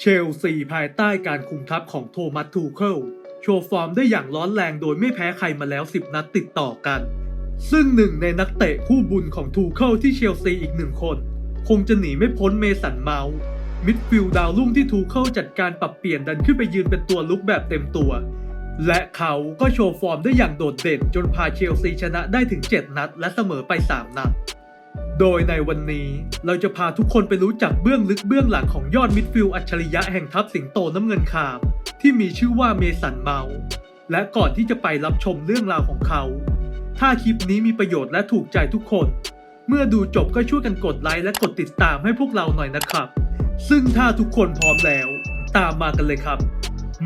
เชลซีภายใต้การคุมทัพของโทมัสทูเคิลโชว์ฟอร์มได้อย่างร้อนแรงโดยไม่แพ้ใครมาแล้ว 10 นัดติดต่อกัน ซึ่งหนึ่งในนักเตะคู่บุญของทูเคิลที่เชลซีอีกหนึ่งคน คงจะหนีไม่พ้นเมสันเมาส์มิดฟิลด์ดาวรุ่งที่ทูเคิลจัดการปรับเปลี่ยนดันขึ้นไปยืนเป็นตัวลุกแบบเต็มตัว และเขาก็โชว์ฟอร์มได้อย่างโดดเด่นจนพาเชลซีชนะได้ถึง 7 นัด และเสมอไป 3 นัด โดยในวันนี้เราจะพาทุกคนไปรู้จักเบื้องลึกเบื้องหลังของยอดมิดฟิลด์อัจฉริยะแห่งทัพสิงโตน้ำเงินคาม ที่มีชื่อว่าเมสันเมาส์และก่อนที่จะไปรับชมเรื่องราวของเขา ถ้าคลิปนี้มีประโยชน์และถูกใจทุกคน เมื่อดูจบก็ช่วยกันกดไลค์และกดติดตามให้พวกเราหน่อยนะครับ ซึ่งถ้าทุกคนพร้อมแล้ว ตามมากันเลยครับ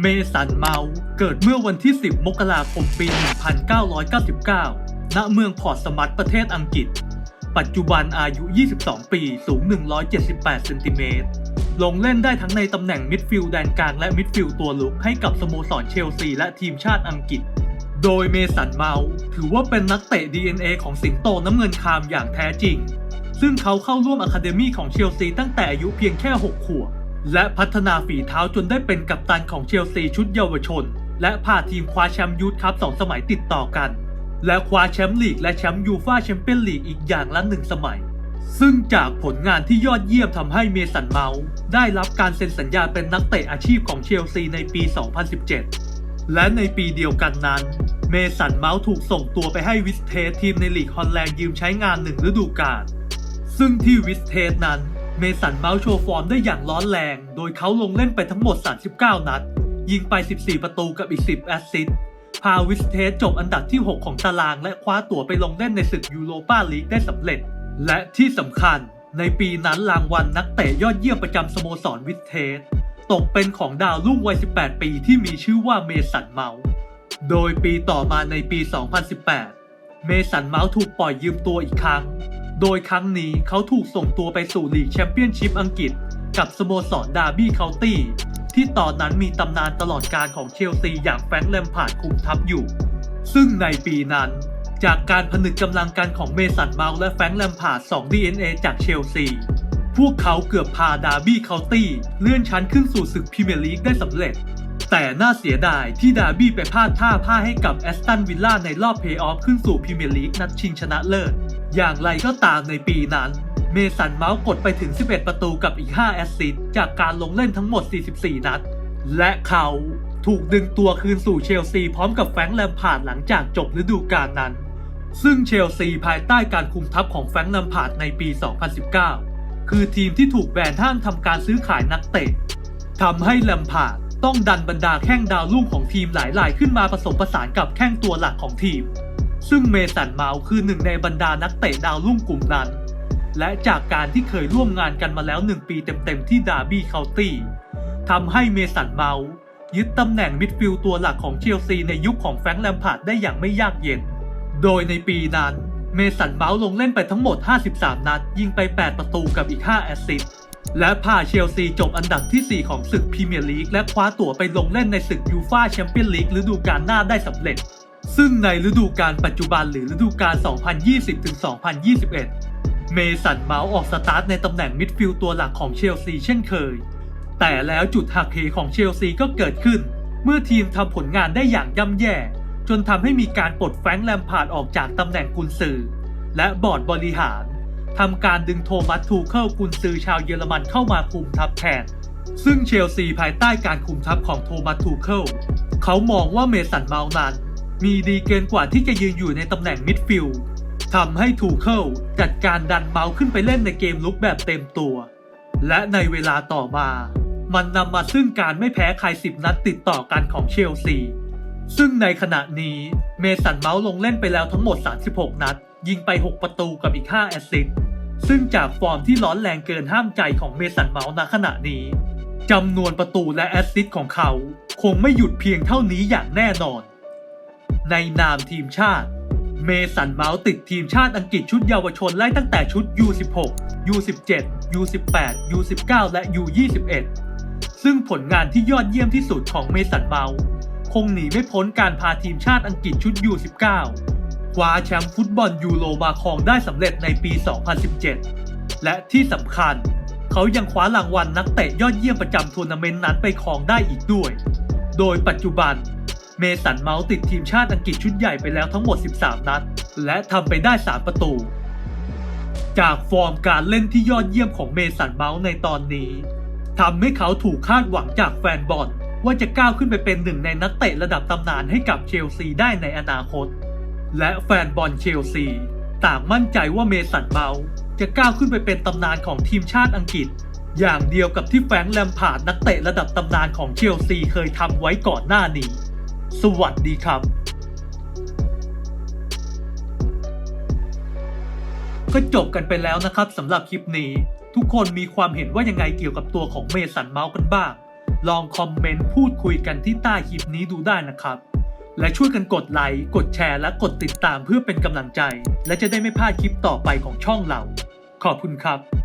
เมสันเมาส์เกิดเมื่อวันที่ 10 มกราคมปี 1999 ณ เมืองพอร์ตสมัตประเทศอังกฤษ ปัจจุบันอายุ 22 ปี สูง 178 เซนติเมตร ลงเล่นได้ทั้งในตำแหน่งมิดฟิลด์แดนกลางและมิดฟิลด์ตัวลุกให้กับสโมสรเชลซีและทีมชาติอังกฤษ โดยเมสันเมาส์ถือว่าเป็นนักเตะ DNA ของสิงโตน้ำเงินคามอย่างแท้จริง ซึ่งเขาเข้าร่วมอะคาเดมี่ของเชลซีตั้งแต่อายุเพียงแค่ 6 ขวบ และพัฒนาฝีเท้าจนได้เป็นกัปตันของเชลซีชุดเยาวชน และพาทีมคว้าแชมป์ยูทคัพสองสมัยติดต่อกัน และคว้าแชมป์ลีกและแชมป์ยูฟ่าแชมเปี้ยนลีกอีกอย่างละหนึ่งสมัย ซึ่งจากผลงานที่ยอดเยี่ยมทำให้เมสันเมาส์ได้รับการเซ็นสัญญาเป็นนักเตะอาชีพของเชลซีในปี 2017 และในปีเดียวกันนั้น เมสันเมาส์ถูกส่งตัวไปให้วิสเทสทีมในลีกฮอลแลนด์ยืมใช้งานหนึ่งฤดูกาล ซึ่งที่วิสเทสนั้นเมสันเมาส์โชว์ฟอร์มได้อย่างร้อนแรง โดยเขาลงเล่นไปทั้งหมด 39 นัด ยิงไป 14 ประตูกับอีก 10 แอสซิสต์ พาวิสเทสจบอันดับที่ 6 ของตารางและคว้าตั๋วไปลงเล่นในศึกยูโรปาลีกได้สำเร็จ และที่สำคัญ ในปีนั้นรางวัลนักเตะยอดเยี่ยมประจำสโมสรวิสเทสตกเป็นของดาวรุ่งวัย 18 ปีที่มีชื่อว่าเมสันเมาส์โดยปีต่อมาในปี 2018 เมสันเมาส์ถูกปล่อยยืมตัวอีกครั้ง โดยครั้งนี้เขาถูกส่งตัวไปสู่ลีกแชมเปี้ยนชิพอังกฤษ กับสโมสรดาร์บี้เคานตี้ ที่ตอนนั้นมีตำนานตลอดการของเชลซีอย่างแฟรงค์แลมพาร์ดคุมทัพอยู่ ซึ่งในปีนั้น จากการผนึกกำลังกันของเมสันเมาส์และแฟรงค์แลมพาร์ด2 DNA จากเชลซี พวกเขาเกือบพาดาร์บี้เคาน์ตี้เลื่อนชั้นขึ้นสู่ศึกพรีเมียร์ลีกได้สำเร็จ แต่น่าเสียดายที่ดาร์บี้ไปพลาดท่าพ่าให้กับแอสตันวิลล่าในรอบเพย์ออฟขึ้นสู่พรีเมียร์ลีกนัดชิงชนะเลิศอย่างไรก็ตามในปีนั้น เมสันเมาส์กดไปถึง 11 ประตูกับอีก 5 แอสซิสต์จากการลงเล่นทั้งหมด 44 นัด และเขาถูกดึงตัวคืนสู่เชลซีพร้อมกับแฟรงค์แลมพาร์ดหลังจากจบฤดูกาลนั้น ซึ่งเชลซีภายใต้การคุมทัพของแฟรงค์แลมพาร์ดในปี 2019 คือทีมที่ถูกแบนห้ามทำการซื้อขายนักเตะทำให้แลมพาร์ดต้องดันบรรดาแข้งดาวรุ่งของทีมหลายรายขึ้นมาผสมผสานกับแข้งตัวหลักของทีม ซึ่งเมสันเมาส์คือหนึ่งในบรรดานักเตะดาวรุ่งกลุ่มนั้น และจากการที่เคยร่วมงานกันมาแล้ว 1 ปีเต็มๆ ที่ดาร์บี้เคาน์ตี้ทำให้เมสันเมาส์ยึดตำแหน่งมิดฟิลด์ตัวหลักของเชลซีในยุคของแฟรงค์แลมพาร์ดได้อย่างไม่ยากเย็น โดยในปีนั้นเมสันเมาส์ลงเล่นไปทั้งหมด 53 นัด ยิงไป 8 ประตูกับอีก 5 แอสซิสต์และพาเชลซีจบอันดับที่ 4 ของศึกพรีเมียร์ลีก และคว้าตั๋วไปลงเล่นในศึกยูฟ่าแชมเปี้ยนลีกฤดูกาลหน้าได้สำเร็จ ซึ่งในฤดูกาลปัจจุบันหรือฤดูกาล 2020-2021 เมสันเมาส์ออกสตาร์ทในตำแหน่งมิดฟิลด์ตัวหลักของเชลซีเช่นเคย แต่แล้วจุดหักเหของเชลซีก็เกิดขึ้น เมื่อทีมทำผลงานได้อย่างย่ำแย่ จนทำให้มีการปลดแฟรงค์แลมพาร์ดออกจากตำแหน่งกุนซือ และบอร์ดบริหารทำการดึงโทมัสทูเคิลกุนซือชาวเยอรมันเข้ามาคุมทัพแทนซึ่งเชลซีภายใต้การคุมทัพของโทมัสทูเคิลเขามองว่าเมสันเมาส์นั้นมีดีเกินกว่าที่จะยืนอยู่ในตำแหน่งมิดฟิลด์ ทำให้ทูเคิลจัดการดันเมาส์ขึ้นไปเล่นในเกมลุกแบบเต็มตัว และในเวลาต่อมา มันนำมาซึ่งการไม่แพ้ใคร10นัดติดต่อกันของเชลซี ซึ่งในขณะนี้เมสันเมาส์ลงเล่นไปแล้วทั้งหมด 36 นัด ยิงไป 6 ประตูกับอีก 5 แอสซิสต์ซึ่งจากฟอร์มที่ร้อนแรงเกินห้ามใจของเมสันเมาส์ณขณะนี้จำนวนประตูและแอสซิสต์ของเขา คงไม่หยุดเพียงเท่านี้อย่างแน่นอน ในนามทีมชาติ เมสันเมาส์ติดทีมชาติอังกฤษชุดเยาวชนไล่ตั้งแต่ชุด U16 U17 U18 U19 และ U21 ซึ่งผลงานที่ยอดเยี่ยมที่สุดของเมสันเมาส์คงหนีไม่พ้นการพาทีมชาติอังกฤษชุด U19 คว้าแชมป์ฟุตบอลยูโรมาครองได้สำเร็จในปี 2017 และที่สำคัญ เขายังคว้ารางวัลนักเตะยอดเยี่ยมประจำทัวร์นาเมนต์นั้นไปครองได้อีกด้วย โดยปัจจุบัน เมสันเมาส์ติดทีมชาติอังกฤษชุดใหญ่ไปแล้วทั้งหมด 13 นัด และทำไปได้ 3 ประตู จากฟอร์มการเล่นที่ยอดเยี่ยมของเมสันเมาส์ในตอนนี้ทำให้เขาถูกคาดหวังจากแฟนบอลว่าจะก้าวขึ้นไปเป็นหนึ่งในนักเตะระดับตำนานให้กับเชลซีได้ในอนาคต และแฟนบอลเชลซีต่างมั่นใจว่าเมสันเมาส์จะก้าวขึ้นไปเป็นตำนานของทีมชาติอังกฤษ อย่างเดียวกับที่แฟรงค์แลมพาร์ดนักเตะระดับตำนานของเชลซีเคยทำไว้ก่อนหน้านี้ สวัสดีครับ ก็จบกันไปแล้วนะครับสำหรับคลิปนี้ ทุกคนมีความเห็นว่ายังไงเกี่ยวกับตัวของเมสันเมาส์กันบ้าง ลองคอมเมนต์พูดคุยกันที่ใต้คลิปนี้ดูได้นะครับ และช่วยกันกดไลค์กดแชร์และกดติดตามเพื่อเป็นกำลังใจ และจะได้ไม่พลาดคลิปต่อไปของช่องเรา ขอบคุณครับ